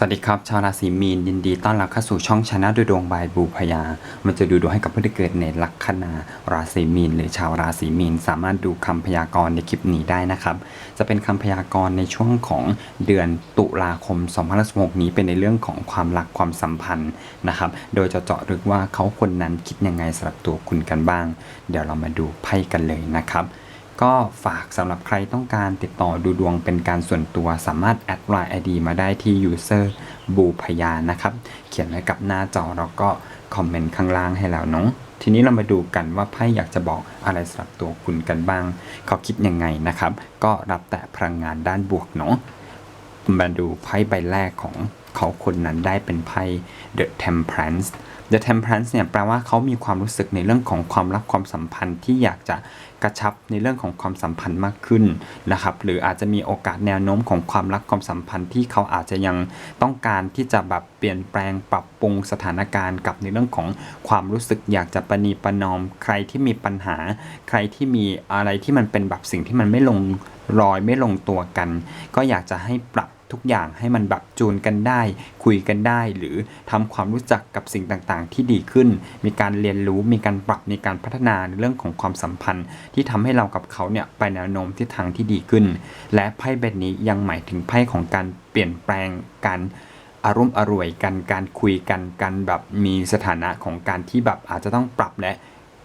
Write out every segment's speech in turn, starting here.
สวัสดีครับ ชาวราศีมีนยินดีต้อนรับเข้าสู่ช่องชนะดูดวงบายบูพยา มันจะดูดวงให้กับผู้ที่เกิดในลัคนาราศีมีนหรือชาวราศีมีนสามารถดูคำพยากรณ์ในคลิปนี้ได้นะครับ จะเป็นคำพยากรณ์ในช่วงของเดือนตุลาคม2016นี้เป็นในเรื่องของความรักความสัมพันธ์นะครับ โดยจะเจาะลึกว่าเขาคนนั้นคิดยังไงสำหรับตัวคุณกันบ้าง เดี๋ยวเรามาดูไพ่กันเลยนะครับ ก็ฝากสำหรับใครต้องการติดต่อดูดวงเป็นการส่วนตัวสามารถแอดไลน์ ID มาได้ที่ user บูพยานะครับ เขียนไว้กับหน้าจอแล้วก็คอมเมนต์ข้างล่างให้แล้วเนาะทีนี้เรามาดูกันว่าไพ่อยากจะบอกอะไรสำหรับตัวคุณกันบ้าง เขาคิดยังไงนะครับ ก็รับแต่พลังงานด้านบวกเนาะมาดูไพ่ใบแรกของเขาคนนั้นได้เป็นไพ่ The Temperance The Temperance เนี่ยแปลว่าเขามีความรู้สึกในเรื่องของความรักความสัมพันธ์ที่อยากจะกระชับในเรื่องของความสัมพันธ์มากขึ้นนะครับ หรืออาจจะมีโอกาสแนวโน้มของความรักความสัมพันธ์ที่เขาอาจจะยังต้องการที่จะแบบเปลี่ยนแปลงปรับปรุงสถานการณ์กับในเรื่องของความรู้สึกอยากจะประนีประนอม ใครที่มีปัญหา ใครที่มีอะไรที่มันเป็นแบบสิ่งที่มันไม่ลงรอยไม่ลงตัวกัน ก็อยากจะให้ปรับ ทุกอย่างให้มันแบบจูนกันได้ คุยกันได้ หรือทำความรู้จักกับสิ่งต่างๆ ที่ดีขึ้น มีการเรียนรู้มีการปรับมีการพัฒนาในเรื่องของความสัมพันธ์ ที่ทำให้เรากับเขาเนี่ยไปแนวโน้มทิศทางที่ดีขึ้น และไพ่ใบนี้ยังหมายถึงไพ่ของการเปลี่ยนแปลงการอารมณ์อร่วยกันการคุยกันการแบบมีสถานะของการที่แบบอาจจะต้องปรับและ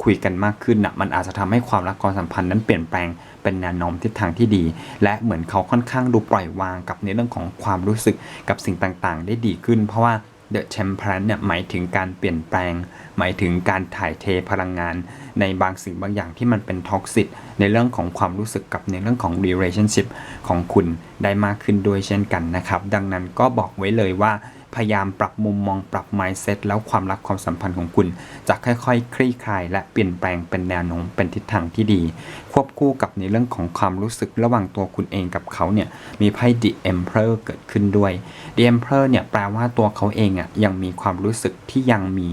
คุยกันมากขึ้นนะมันอาจจะทำให้ความรักความสัมพันธ์นั้นเปลี่ยนแปลง เป็นแนวโน้มทิศทางที่ดี และเหมือนเขาค่อนข้างดูปล่อยวางกับในเรื่องของความรู้สึกกับสิ่งต่างๆ ได้ดีขึ้น เพราะว่า The Temperance เนี่ยหมายถึงการเปลี่ยนแปลง หมายถึงการถ่ายเทพลังงาน ในบางสิ่งบางอย่างที่มันเป็นท็อกซิตในเรื่องของความรู้สึกกับในเรื่องของ relationship ของคุณได้มากขึ้นด้วยเช่นกันนะครับ ดังนั้นก็บอกไว้เลยว่า พยายามปรับมุมมองปรับ mindset แล้วความรักความสัมพันธ์ของคุณ จะค่อยๆ คลี่คลาย และเปลี่ยนแปลงเป็นแนวโน้มเป็นทิศทางที่ดี ควบคู่กับในเรื่องของความรู้สึกระหว่างตัวคุณเองกับเขาเนี่ยมีไพ่ The Emperor เกิดขึ้นด้วย The Emperor เนี่ยแปลว่าตัวเขาเองอะยังมีความรู้สึกที่ยังมี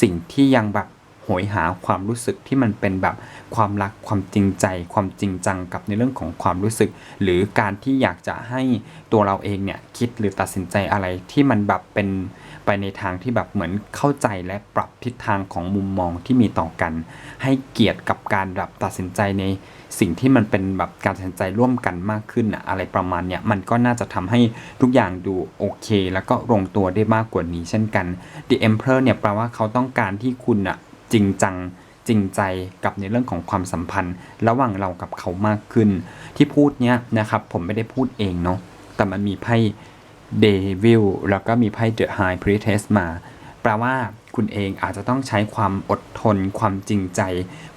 สิ่งที่ยังแบบ หยหาความรู้สึกที่มันเป็นแบบความรักความจริงใจ ความจริงจังกับในเรื่องของความรู้สึก หรือการที่อยากจะให้ตัวเราเองเนี่ยคิดหรือตัดสินใจอะไรที่มันแบบเป็นไปในทางที่แบบเหมือนเข้าใจและปรับทิศทางของมุมมองที่มีต่อกัน ให้เกียรติกับการแบบตัดสินใจในสิ่งที่มันเป็นแบบการตัดสินใจร่วมกันมากขึ้นอะอะไรประมาณเนี้ยมันก็น่าจะทำให้ทุกอย่างดูโอเค แล้วก็ลงตัวได้มากกว่านี้เช่นกัน The Emperor เนี่ยแปลว่าเขาต้องการที่คุณอะ จริงจังจริงใจกับในเรื่องของความสัมพันธ์ ระหว่างเรากับเขามากขึ้น ที่พูดเนี้ยนะครับ ผมไม่ได้พูดเองเนาะแต่มันมีไพ่เดวิลแล้วก็มีไพ่เดอะไฮพรีเทสมา แปลว่าคุณเองอาจจะต้องใช้ความอดทน ความจริงใจ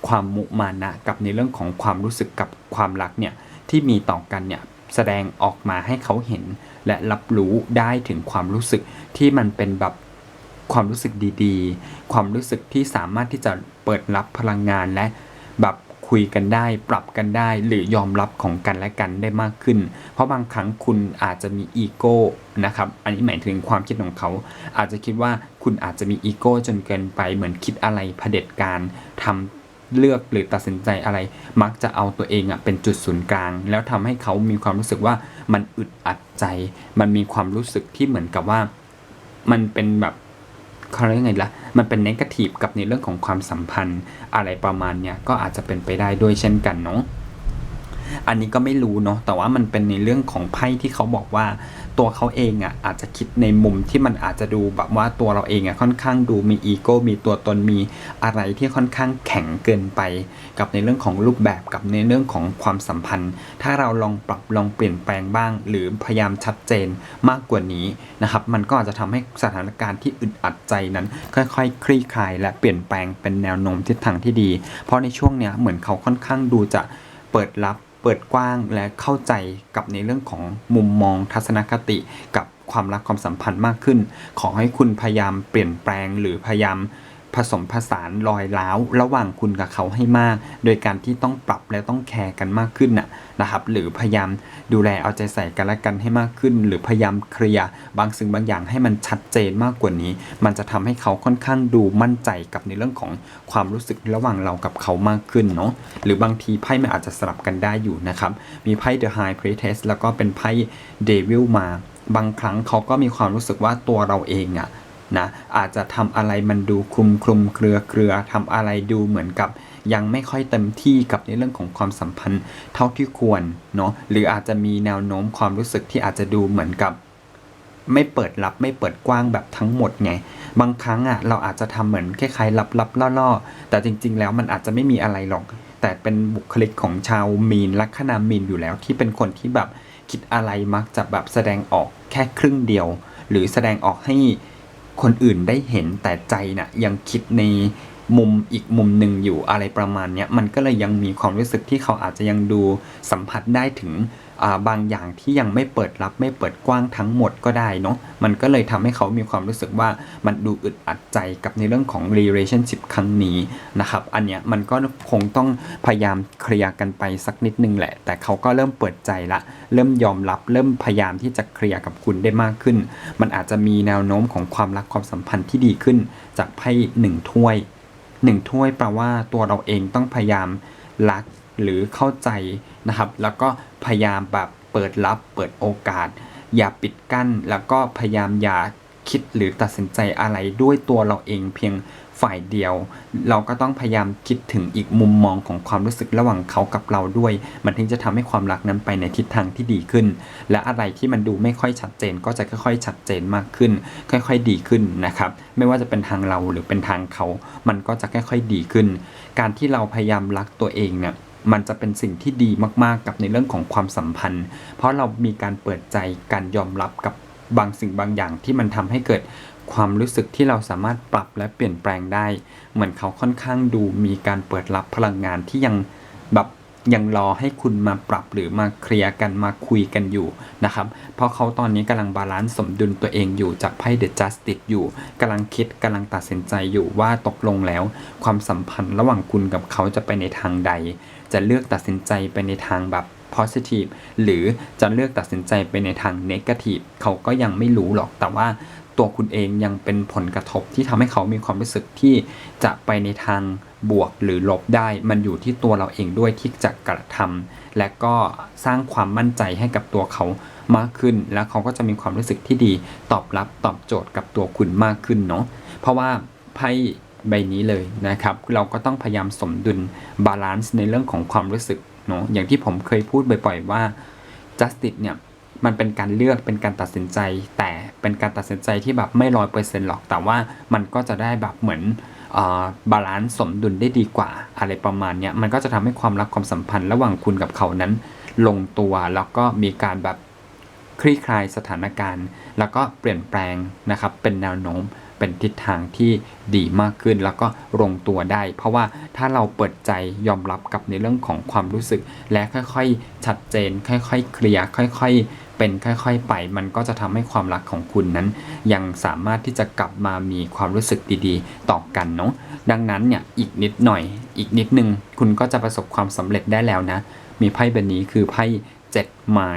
ความมุมานะ กับในเรื่องของความรู้สึกกับความรักเนี่ยที่มีต่อกันเนี่ยแสดงออกมาให้เขาเห็น และรับรู้ได้ถึงความรู้สึกที่มันเป็นแบบ ความรู้สึกดีๆ ความรู้สึกที่สามารถที่จะเปิดรับพลังงานและแบบคุยกันได้ ปรับกันได้ หรือยอมรับของกันและกันได้มากขึ้น เพราะบางครั้งคุณอาจจะมีอีโก้นะครับ อันนี้หมายถึงความคิดของเขา อาจจะคิดว่าคุณอาจจะมีอีโก้จนเกินไปเหมือนคิดอะไรเผด็จการทำเลือกหรือตัดสินใจอะไร มักจะเอาตัวเองอะเป็นจุดศูนย์กลาง แล้วทำให้เขามีความรู้สึกว่ามันอึดอัดใจ มันมีความรู้สึกที่เหมือนกับว่า มันเป็นแบบ เขาเรียกไงล่ะ มันเป็นเนกาทีฟกับในเรื่องของความสัมพันธ์อะไรประมาณเนี้ยก็อาจจะเป็นไปได้ด้วยเช่นกันเนาะ อันนี้ก็ไม่รู้เนาะแต่ว่ามันเป็นในเรื่องของไพ่ที่เขาบอกว่า ตัวเขาเองอะอาจจะคิดในมุมที่มันอาจจะดูแบบว่าตัวเราเองอะค่อนข้างดูมีอีโก้มีตัวตนมีอะไรที่ค่อนข้างแข็งเกินไป กับในเรื่องของรูปแบบกับในเรื่องของความสัมพันธ์ ถ้าเราลองปรับลองเปลี่ยนแปลงบ้าง หรือพยายามชัดเจนมากกว่านี้นะครับมันก็อาจจะทำให้สถานการณ์ที่อึดอัดใจนั้น ค่อยๆคคลี่คลาย และเปลี่ยนแปลงเป็นแนวโน้มทิศทางที่ดี เพราะในช่วงเนี้ยเหมือนเขาค่อนข้างดูจะเปิดรับ เปิดกว้างและเข้าใจกับในเรื่องของมุมมองทัศนคติกับความรักความสัมพันธ์มากขึ้น ขอให้คุณพยายามเปลี่ยนแปลงหรือพยายาม ผสมผสานรอยร้าวระหว่างคุณกับเขาให้มาก โดยการที่ต้องปรับและต้องแคร์กันมากขึ้นน่ะนะครับ หรือพยายามดูแลเอาใจใส่กันและกันให้มากขึ้น หรือพยายามเคลียร์บางสิ่งบางอย่างให้มันชัดเจนมากกว่านี้ มันจะทำให้เขาค่อนข้างดูมั่นใจกับในเรื่องของความรู้สึกระหว่างเรากับเขามากขึ้นเนาะหรือบางทีไพ่มันอาจจะสลับกันได้อยู่นะครับมีไพ่ The High Priestess แล้วก็เป็นไพ่ Devil มาบางครั้งเขาก็มีความรู้สึกว่าตัวเราเองอะ นะอาจจะทำอะไรมันดูคลุมคลุมเครือเครือทำอะไรดูเหมือนกับยังไม่ค่อยเต็มที่กับในเรื่องของความสัมพันธ์เท่าที่ควรเนาะหรืออาจจะมีแนวโน้มความรู้สึกที่อาจจะดูเหมือนกับ ไม่เปิดรับไม่เปิดกว้างแบบทั้งหมดไงบางครั้งอะเราอาจจะทำเหมือนคล้ายๆลับๆล่อๆแต่จริง ๆ แล้วมันอาจจะไม่มีอะไรหรอก แต่เป็นบุคลิกของชาวมีนลัคนามีนอยู่แล้วที่เป็นคนที่แบบคิดอะไรมักจะแบบแสดงออกแค่ครึ่งเดียว หรือแสดงออกให้ คนอื่นได้เห็นแต่ใจน่ะยังคิดในมุมอีกมุมหนึ่งอยู่อะไรประมาณเนี้ยมันก็เลยยังมีความรู้สึกที่เขาอาจจะยังดูสัมผัสได้ถึง บางอย่างที่ยังไม่เปิดรับไม่เปิดกว้างทั้งหมดก็ได้เนาะมันก็เลยทำให้เขามีความรู้สึกว่ามันดูอึดอัดใจกับในเรื่องของ relationship ครั้งนี้นะครับอันเนี้ยมันก็คงต้องพยายามเคลียร์กันไปสักนิดนึงแหละ แต่เขาก็เริ่มเปิดใจละ เริ่มยอมรับ เริ่มพยายามที่จะเคลียร์กับคุณได้มากขึ้น มันอาจจะมีแนวโน้มของความรักความสัมพันธ์ที่ดีขึ้น จากไพ่หนึ่งถ้วยหนึ่งถ้วยแปลว่าตัวเราเองต้องพยายามรัก หรือเข้าใจนะครับ แล้วก็พยายามแบบเปิดรับเปิดโอกาส อย่าปิดกั้น แล้วก็พยายามอย่าคิดหรือตัดสินใจอะไรด้วยตัวเราเองเพียงฝ่ายเดียว เราก็ต้องพยายามคิดถึงอีกมุมมองของความรู้สึกระหว่างเขากับเราด้วย มันถึงจะทำให้ความรักนั้นไปในทิศทางที่ดีขึ้น และอะไรที่มันดูไม่ค่อยชัดเจน ก็จะค่อยๆ ชัดเจนมากขึ้น ค่อย ๆ ดีขึ้นนะครับ ไม่ว่าจะเป็นทางเราหรือเป็นทางเขา มันก็จะค่อยๆ ดีขึ้น การที่เราพยายามรักตัวเองเนี่ย มันจะเป็นสิ่งที่ดีมากๆกับในเรื่องของความสัมพันธ์ เพราะเรามีการเปิดใจการยอมรับกับบางสิ่งบางอย่างที่มันทำให้เกิดความรู้สึกที่เราสามารถปรับและเปลี่ยนแปลงได้ เหมือนเขาค่อนข้างดูมีการเปิดรับพลังงานที่ยัง ยังรอให้คุณมาปรับหรือมาเคลียร์กันมาคุยกันอยู่นะครับ เพราะเขาตอนนี้กำลังบาลานซ์สมดุลตัวเองอยู่จากไพ่เดอะจัสติ e อยู่กำลังคิดกำลังตัดสินใจอยู่ว่าตกลงแล้ว ความสัมพันธ์ระหว่างคุณกับเขาจะไปในทางใด จะเลือกตัดสินใจไปในทางแบบ positive หรือจะเลือกตัดสินใจไปในทาง negative เขาก็ยังไม่รู้หรอกแต่ว่า ตัวคุณเองยังเป็นผลกระทบที่ทำให้เขามีความรู้สึกที่จะไปในทางบวกหรือลบได้ มันอยู่ที่ตัวเราเองด้วยที่จะกระทำและก็สร้างความมั่นใจให้กับตัวเขามากขึ้น แล้วเขาก็จะมีความรู้สึกที่ดีตอบรับตอบโจทย์กับตัวคุณมากขึ้นเนาะเพราะว่าไพ่ใบนี้เลยนะครับ เราก็ต้องพยายามสมดุลบาลานซ์ในเรื่องของความรู้สึกเนาะอย่างที่ผมเคยพูดบ่อย ๆ ว่า justice เนี่ย มันเป็นการเลือกเป็นการตัดสินใจ แต่เป็นการตัดสินใจที่แบบไม่ร้อยเปอร์เซ็นต์หรอก แต่ว่ามันก็จะได้แบบเหมือนบาลานซ์สมดุลได้ดีกว่า อะไรประมาณเนี้ยมันก็จะทำให้ความรักความสัมพันธ์ ระหว่างคุณกับเขานั้น ลงตัวแล้วก็มีการแบบคลี่คลายสถานการณ์ แล้วก็เปลี่ยนแปลงนะครับเป็นแนวโน้ม เป็นทิศทางที่ดีมากขึ้น แล้วก็ลงตัวได้ เพราะว่าถ้าเราเปิดใจยอมรับกับในเรื่องของความรู้สึก และค่อยๆ ชัดเจน ค่อยๆ เคลียร์ค่อยๆ เป็นค่อยๆ ไป มันก็จะทำให้ความรักของคุณนั้น ยังสามารถที่จะกลับมามีความรู้สึกดีๆ ต่อกันเนาะดังนั้นเนี่ยอีกนิดหน่อย อีกนิดนึงคุณก็จะประสบความสำเร็จได้แล้วนะ มีไพ่ใบนี้คือไพ่เจ็ดไม้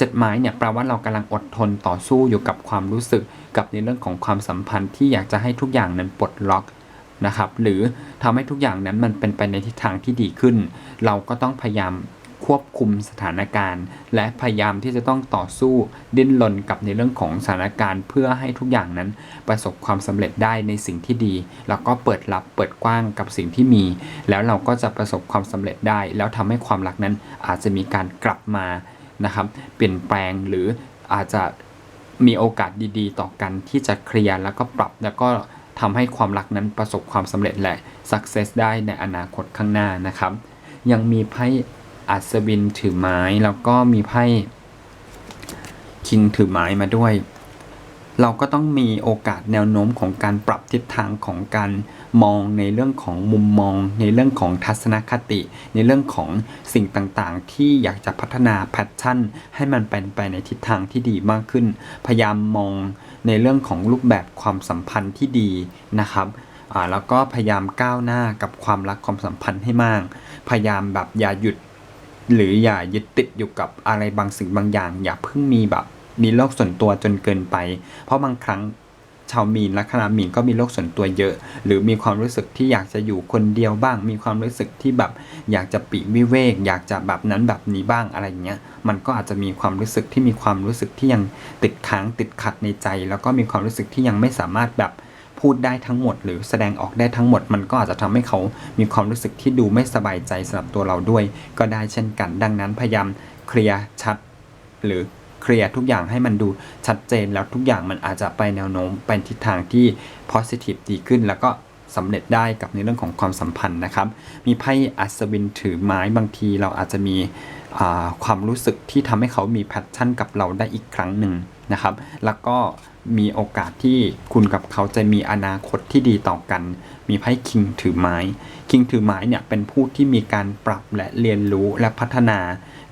จ็ดไม้เนี่ยแปลว่าเรากำลังอดทนต่อสู้อยู่กับความรู้สึกกับในเรื่องของความสัมพันธ์ที่อยากจะให้ทุกอย่างนั้นปลดล็อกนะครับหรือทำให้ทุกอย่างนั้นมันเป็นไปในทิศทางที่ดีขึ้น เราก็ต้องพยายามควบคุมสถานการณ์ และพยายามที่จะต้องต่อสู้ดิ้นรนกับในเรื่องของสถานการณ์เพื่อให้ทุกอย่างนั้นประสบความสำเร็จได้ในสิ่งที่ดี แล้วก็เปิดรับเปิดกว้างกับสิ่งที่มี แล้วเราก็จะประสบความสำเร็จได้ แล้วทำให้ความรักนั้นอาจจะมีการกลับมา นะครับ เปลี่ยนแปลงหรืออาจจะมีโอกาสดีๆ ต่อกันที่จะเคลียร์แล้วก็ปรับแล้วก็ทำให้ความรักนั้นประสบความสำเร็จและ success ได้ในอนาคตข้างหน้านะครับ ยังมีไพ่อัศวินถือไม้แล้วก็มีไพ่คิงถือไม้มาด้วย เราก็ต้องมีโอกาสแนวโน้มของการปรับทิศทางของการ มองในเรื่องของมุมมอง ในเรื่องของทัศนคติ ในเรื่องของสิ่งต่างๆ ที่อยากจะพัฒนาแพชชั่น ให้มันเป็นไปในทิศทางที่ดีมากขึ้น พยายามมองในเรื่องของรูปแบบความสัมพันธ์ที่ดีนะครับแล้วก็พยายามก้าวหน้ากับความรักความสัมพันธ์ให้มาก พยายามแบบอย่าหยุด หรืออย่ายึดติดอยู่กับอะไรบางสิ่งบางอย่าง อย่าเพิ่งมีแบบมีโลกส่วนตัวจนเกินไป เพราะบางครั้ง ชาวมีนลัคนามีนก็มีโลกส่วนตัวเยอะ หรือมีความรู้สึกที่อยากจะอยู่คนเดียวบ้าง มีความรู้สึกที่แบบอยากจะปีกวิเวก อยากจะแบบนั้นแบบนี้บ้างอะไรเงี้ยมันก็อาจจะมีความรู้สึกที่มีความรู้สึกที่ยังติดค้างติดขัดในใจ แล้วก็มีความรู้สึกที่ยังไม่สามารถแบบพูดได้ทั้งหมด หรือแสดงออกได้ทั้งหมด มันก็อาจจะทำให้เขามีความรู้สึกที่ดูไม่สบายใจสำหรับตัวเราด้วย ก็ได้เช่นกัน ดังนั้นพยายามเคลียร์ชัด หรือ เคลียร์ทุกอย่างให้มันดูชัดเจนแล้วทุกอย่างมันอาจจะไปแนวโน้มไปทิศทางที่ positive ดีขึ้น แล้วก็สำเร็จได้กับในเรื่องของความสัมพันธ์นะครับ มีไพ่อัศวินถือไม้บางทีเราอาจจะมีความรู้สึกที่ทำให้เขามีแพชชั่นกับเราได้อีกครั้งหนึ่งนะครับ แล้วก็มีโอกาสที่คุณกับเขาจะมีอนาคตที่ดีต่อกัน มีไพ่คิงถือไม้ คิงถือไม้เนี่ยเป็นผู้ที่มีการปรับและเรียนรู้และพัฒนา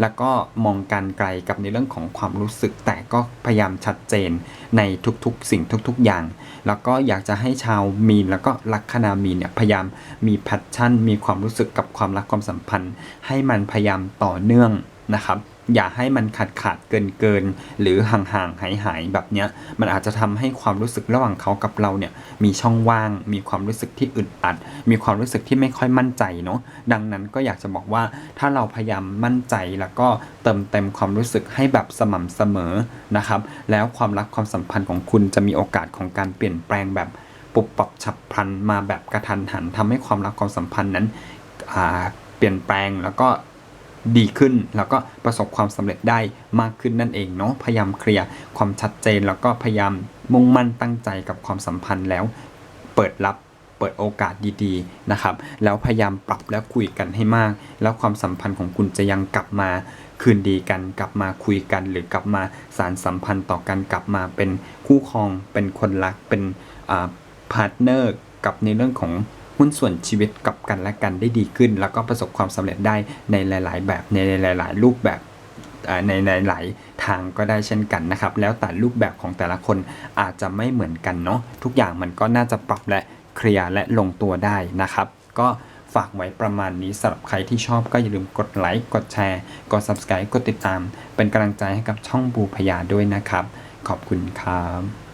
แล้วก็มองการไกลกับในเรื่องของความรู้สึก แต่ก็พยายามชัดเจนในทุกๆ สิ่งทุกๆ อย่าง แล้วก็อยากจะให้ชาวมีนแล้วก็ลัคนามีนเนี่ยพยายามมีแพชชั่น มีความรู้สึกกับความรักความสัมพันธ์ ให้มันพยายามต่อเนื่องนะครับ อย่าให้มันขาดขาดเกินเกินหรือห่างห่างหายหายแบบเนี้ยมันอาจจะทำให้ความรู้สึกระหว่างเขากับเราเนี่ยมีช่องว่าง มีความรู้สึกที่อึดอัด มีความรู้สึกที่ไม่ค่อยมั่นใจเนาะดังนั้นก็อยากจะบอกว่าถ้าเราพยายามมั่นใจแล้วก็เติมเต็มความรู้สึกให้แบบสม่ำเสมอนะครับแล้วความรักความสัมพันธ์ของคุณจะมีโอกาสของการเปลี่ยนแปลงแบบปุบปับฉับพลันมาแบบกระทันหันทำให้ความรักความสัมพันธ์นั้นเปลี่ยนแปลงแล้วก็ ดีขึ้น แล้วก็ประสบความสำเร็จได้มากขึ้นนั่นเองเนาะพยายามเคลียร์ความชัดเจน แล้วก็พยายามมุ่งมั่นตั้งใจกับความสัมพันธ์แล้วเปิดรับเปิดโอกาสดีๆนะครับ แล้วพยายามปรับและคุยกันให้มาก แล้วความสัมพันธ์ของคุณจะยังกลับมาคืนดีกัน กลับมาคุยกัน หรือกลับมาสารสัมพันธ์ต่อกันกลับมาเป็นคู่ครอง เป็นคนรักเป็นพาร์ทเนอร์กับในเรื่องของ หุ้นส่วนชีวิตกับกันและกันได้ดีขึ้น แล้วก็ประสบความสำเร็จได้ในหลาย ๆ แบบในหลาย ๆ รูปแบบในหลาย ๆ ทางก็ได้เช่นกันนะครับ แล้วแต่รูปแบบของแต่ละคนอาจจะไม่เหมือนกันเนาะทุกอย่างมันก็น่าจะปรับและเคลียร์และลงตัวได้นะครับ ก็ฝากไว้ประมาณนี้สำหรับใครที่ชอบก็อย่าลืมกดไลค์กดแชร์ กด subscribe กดติดตาม เป็นกำลังใจให้กับช่องบูพยาด้วยนะครับ ขอบคุณครับ